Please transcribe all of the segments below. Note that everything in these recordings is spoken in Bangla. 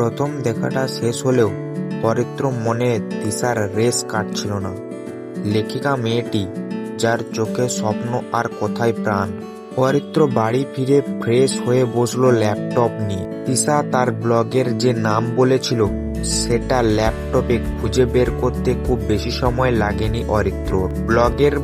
প্রথম দেখাটা শেষ হলেও অরিত্র মনে তিসার রেশ কাটছিল না। লেখিকা মেয়েটি, যার চোখে স্বপ্ন আর কোথায় প্রাণ। অরিত্র বাড়ি ফিরে ফ্রেশ হয়ে বসল ল্যাপটপ নিয়ে। তিসা তার ব্লগের যে নাম বলেছিল, সেটা ল্যাপটপে খুঁজে বের করতে খুব বেশি সময় লাগেনি অরিত্র। ব্লগের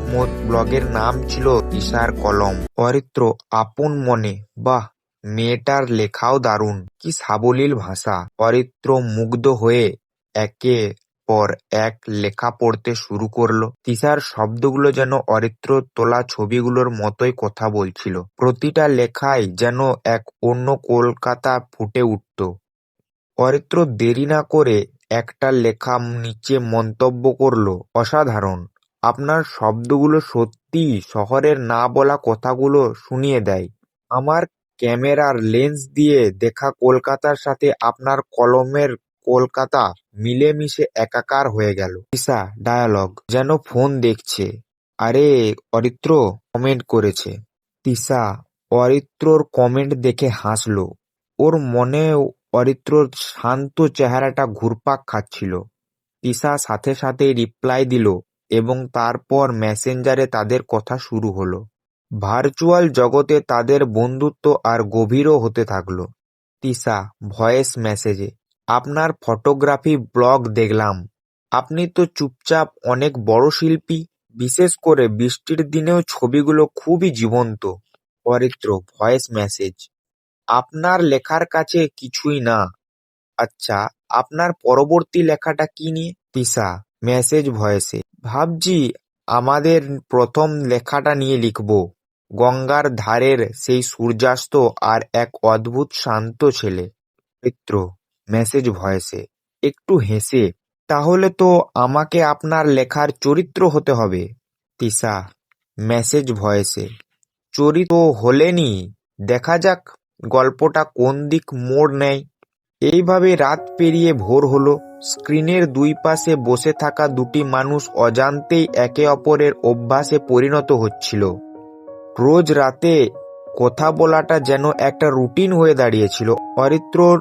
ব্লগের নাম ছিল তিসার কলম। অরিত্র আপন মনে, বাহ মেয়েটার লেখাও দারুণ। কি সাবলীল ভাষা। অরিত্র মুগ্ধ হয়ে একে পর এক লেখা পড়তে শুরু করল। তিসার শব্দগুলো যেন অরিত্র তোলা ছবিগুলোর মতোই কথা বলছিল। প্রতিটা লেখায় যেন এক অন্য কলকাতা ফুটে উঠত। অরিত্র দেরি না করে একটা লেখা নিচে মন্তব্য করল, অসাধারণ। আপনার শব্দগুলো সত্যি শহরের না বলা কথাগুলো শুনিয়ে দেয়। আমার ক্যামেরার লেন্স দিয়ে দেখা কলকাতার সাথে আপনার কলমের কলকাতা মিলেমিশে একাকার হয়ে গেল। ঈশা ডায়ালগ যেন ফোন দেখছে। আরে, অরিত্র কমেন্ট করেছে। তিসা অরিত্রর কমেন্ট দেখে হাসলো। ওর মনে অরিত্রর শান্ত চেহারাটা ঘুরপাক খাচ্ছিল। তিসা সাথে সাথে রিপ্লাই দিল এবং তারপর মেসেঞ্জারে তাদের কথা শুরু হলো। ভার্চুয়াল জগতে তাদের বন্ধুত্ব আর গভীরও হতে থাকল। তিসা ভয়েস মেসেজে, আপনার ফটোগ্রাফি ব্লগ দেখলাম। আপনি তো চুপচাপ অনেক বড় শিল্পী, বিশেষ করে বৃষ্টির দিনেও ছবিগুলো খুবই জীবন্ত। Aritra voice message. আপনার লেখার কাছে কিছুই না। আচ্ছা আপনার পরবর্তী লেখাটা কি নিয়ে? তিসা মেসেজ ভয়েসে, ভাবছি আমাদের প্রথম লেখাটা নিয়ে লিখব। গঙ্গার ধারের সেই সূর্যাস্ত আর এক অদ্ভুত শান্ত ছেলে। মিত্র মেসেজ ভয়েসে, একটু হেসে, তাহলে তো আমাকে আপনার লেখার চরিত্র হতে হবে। তিসা মেসেজ ভয়েসে, চরিত্র হলেনি, দেখা যাক গল্পটা কোন দিক মোড় নেয়। এইভাবে রাত পেরিয়ে ভোর হলো, স্ক্রিনের দুই পাশে বসে থাকা দুটি মানুষ অজান্তেই একে অপরের অভ্যাসে পরিণত হচ্ছিল। রোজ রাতে কথা বলাটা যেন একটা রুটিন হয়ে দাঁড়িয়েছিল। অরিত্রর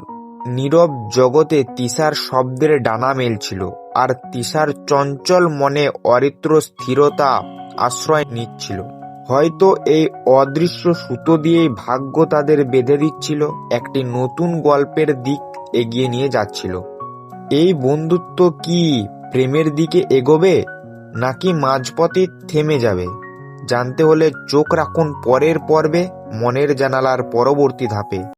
নীরব জগতে তিসার শব্দের ডানা মেলছিল, আর তিসার চঞ্চল মনে অরিত্র স্থিরতা আশ্রয় নিচ্ছিল। হয়তো এই অদৃশ্য সুতো দিয়েই ভাগ্য তাদের বেঁধে দিচ্ছিল, একটি নতুন গল্পের দিক এগিয়ে নিয়ে যাচ্ছিল। এই বন্ধুত্ব কি প্রেমের দিকে এগোবে, নাকি মাঝপথে থেমে যাবে? জানতে হলে চোখ রাখুন পরের পর্বে মনের জানালার পরবর্তী ধাপে।